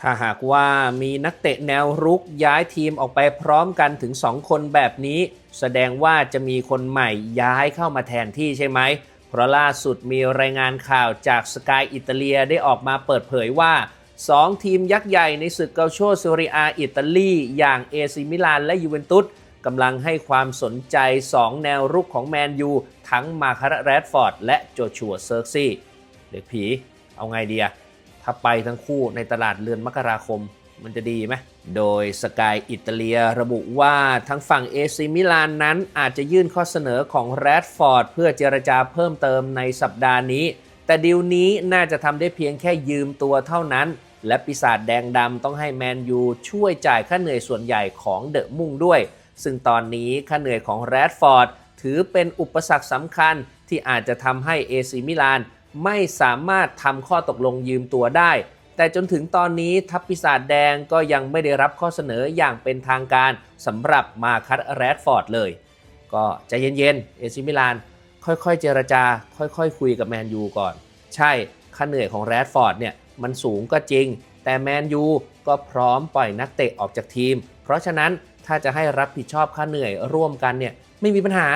ถ้าหากว่ามีนักเตะแนวรุกย้ายทีมออกไปพร้อมกันถึง 2 คนแบบนี้ แสดงว่าจะมีคนใหม่ย้ายเข้ามาแทนที่ใช่ไหม เพราะล่าสุดมีรายงานข่าวจากสกายอิตาเลียได้ออกมาเปิดเผยว่า 2 ทีมยักษ์ใหญ่ในศึกเกาโชเซเรียอิตาลี อย่างเอซิมิลานและยูเวนตุสกำลังให้ความสนใจ 2 แนวรุกของแมนยูทั้งมาคาร์แรดฟอร์ดและโจชัวเซิร์ซี่เด็กผี เอาไงดีอะ ถ้าไปทั้งคู่ในตลาดเรือนมกราคมมันจะดีไหม โดยสกายอิตาเลียระบุว่าทั้งฝั่งเอซิมิลานนั้นอาจจะยื่นข้อเสนอของแรดฟอร์ดเพื่อเจรจาเพิ่มเติมในสัปดาห์นี้ แต่ดีลนี้น่าจะทำได้เพียงแค่ยืมตัวเท่านั้น และปีศาจแดงดำต้องให้แมนยูช่วยจ่ายค่าเหนื่อยส่วนใหญ่ของเดอะมุ่งด้วย ซึ่งตอนนี้ค่าเหนื่อยของแรดฟอร์ดถือเป็นอุปสรรคสำคัญที่อาจจะทำให้เอซิมิลาน ไม่สามารถทำข้อตกลงยืมตัวได้ แต่จนถึงตอนนี้ทัพปีศาจแดงก็ยังไม่ได้รับข้อเสนออย่างเป็นทางการสำหรับมาคัตแรดฟอร์ดเลย ก็ใจเย็นๆ เอซิมิลาน ค่อยๆ เจรจา ค่อยๆคคุยกับแมนยูก่อน ใช่ค่าเหนื่อยของแรดฟอร์ดเนี่ยมันสูงก็จริง แต่แมนยูก็พร้อมปล่อยนักเตะออกจากทีม เพราะฉะนั้นถ้าจะให้รับผิดชอบค่าเหนื่อยร่วมกันเนี่ยไม่มีปัญหา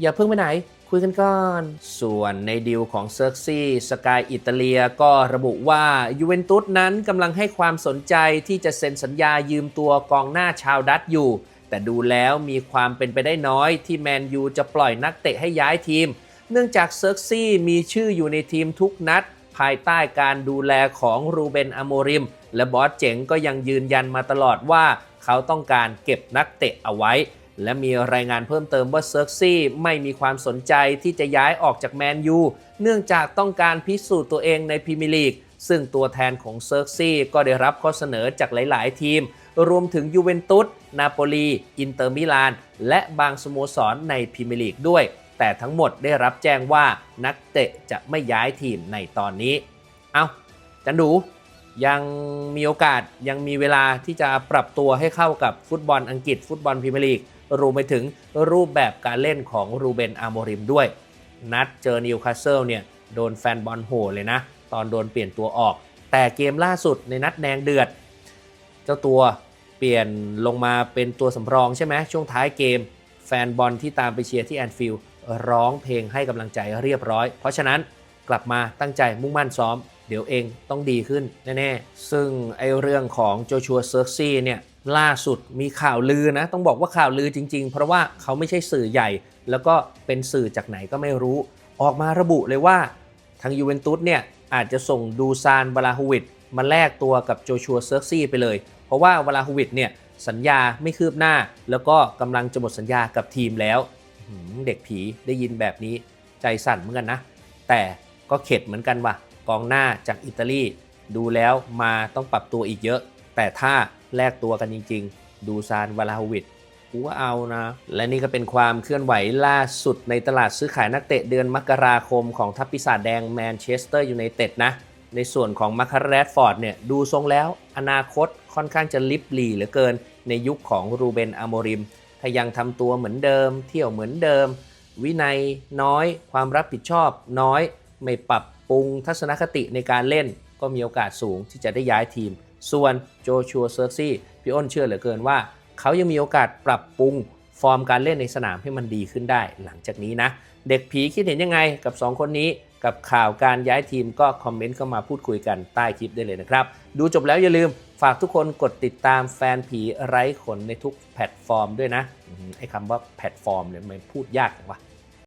อย่าเพิ่งไปไหน คุยกันก่อน ส่วนในดีลของเซิร์ซี่สกายอิตาเลียก็ระบุว่ายูเวนตุสนั้นกำลังให้ความสนใจที่จะเซ็นสัญญายืมตัวกองหน้าชาวดัตช์อยู่ แต่ดูแล้วมีความเป็นไปได้น้อยที่แมนยูจะปล่อยนักเตะให้ย้ายทีม เนื่องจากเซิร์ซี่มีชื่ออยู่ในทีมทุกนัด ภายใต้การดูแลของรูเบนอโมริม และบอสเจ๋งก็ยังยืนยันมาตลอดว่าเขาต้องการเก็บนักเตะเอาไว้ และมีรายงานเพิ่มเติมว่าเซิร์กซี่ไม่มีความสนใจที่จะย้ายออกจากแมนยูเนื่องจากต้องการพิสูจน์ตัวเองในพรีเมียร์ลีก ซึ่งตัวแทนของเซิร์กซี่ก็ได้รับข้อเสนอจากหลาย ๆ ทีม รวมถึงยูเวนตุส นาโปลี อินเตอร์มิลาน และบางสโมสรในพรีเมียร์ลีกด้วย แต่ทั้งหมดได้รับแจ้งว่านักเตะจะไม่ย้ายทีมในตอนนี้ เอาจันดู ยังมีโอกาสยังมีเวลาที่จะปรับตัวให้เข้ากับฟุตบอลอังกฤษ ฟุตบอลพรีเมียร์ลีกรวมไปถึงรูปแบบการเล่นของรูเบนอาโมริมด้วย นัดเจอนิวคาสเซิลเนี่ยโดนแฟนบอลโหเลยนะ ตอนโดนเปลี่ยนตัวออก แต่เกมล่าสุดในนัดแดงเดือด เจ้าตัวเปลี่ยนลงมาเป็นตัวสำรองใช่ไหมช่วงท้ายเกม แฟนบอลที่ตามไปเชียร์ที่แอนฟิลด์ร้องเพลงให้กำลังใจเรียบร้อย เพราะฉะนั้นกลับมาตั้งใจมุ่งมั่นซ้อม เดี๋ยวเองต้องดีขึ้นแน่ๆ ซึ่งไอเรื่องของโจชัวเซิร์กซี่เนี่ยล่าสุดมีข่าวลือนะ ต้องบอกว่าข่าวลือจริง ๆ เพราะว่าเขาไม่ใช่สื่อใหญ่ แล้วก็เป็นสื่อจากไหนก็ไม่รู้ ออกมาระบุเลยว่าทางยูเวนตุสเนี่ยอาจจะส่งดูซานบาลาฮูวิดมาแลกตัวกับโจชัวเซิร์กซี่ไปเลย เพราะว่าบาลาฮูวิดเนี่ยสัญญาไม่คืบหน้า แล้วก็กำลังจะหมดสัญญากับทีมแล้วเด็กผีได้ยินแบบนี้ใจสั่นเหมือนกันนะ แต่ก็เข็ดเหมือนกันว่ะ กองหน้าจากอิตาลีดูแล้วมาต้องปรับตัวอีกเยอะ แต่ถ้าแลกตัวกันจริง ๆ ดูซานวาลาฮวิดกูว่าเอานะ และนี่ก็เป็นความเคลื่อนไหวล่าสุดในตลาดซื้อขายนักเตะเดือนมกราคมของทัพปีศาจแดงแมนเชสเตอร์ยูไนเต็ดนะ ในส่วนของมาคาร์แรดฟอร์ดเนี่ยดูทรงแล้วอนาคตค่อนข้างจะลิบหลีเหลือเกิน ในยุคของรูเบนอโมริม ถ้ายังทำตัวเหมือนเดิม เที่ยวเหมือนเดิม วินัยน้อย ความรับผิดชอบน้อย ไม่ปรับ ปรุงทัศนคติในการเล่นก็มีโอกาสสูงที่จะได้ย้ายทีม ส่วนโจชัวเซอร์ซี่พี่อ้นเชื่อเหลือเกินว่า เขายังมีโอกาสปรับปรุงฟอร์มการเล่นในสนามให้มันดีขึ้นได้หลังจากนี้นะ เด็กผีคิดเห็นยังไงกับ 2 คนนี้กับข่าวการย้ายทีมก็คอมเมนต์เข้ามาพูดคุยกันใต้คลิปได้เลยนะครับ ดูจบแล้วอย่าลืมฝากทุกคนกดติดตามแฟนผีไร้ขนในทุกแพลตฟอร์มด้วยนะไอ้คำว่าแพลตฟอร์มเนี่ยมันพูดยากจังวะ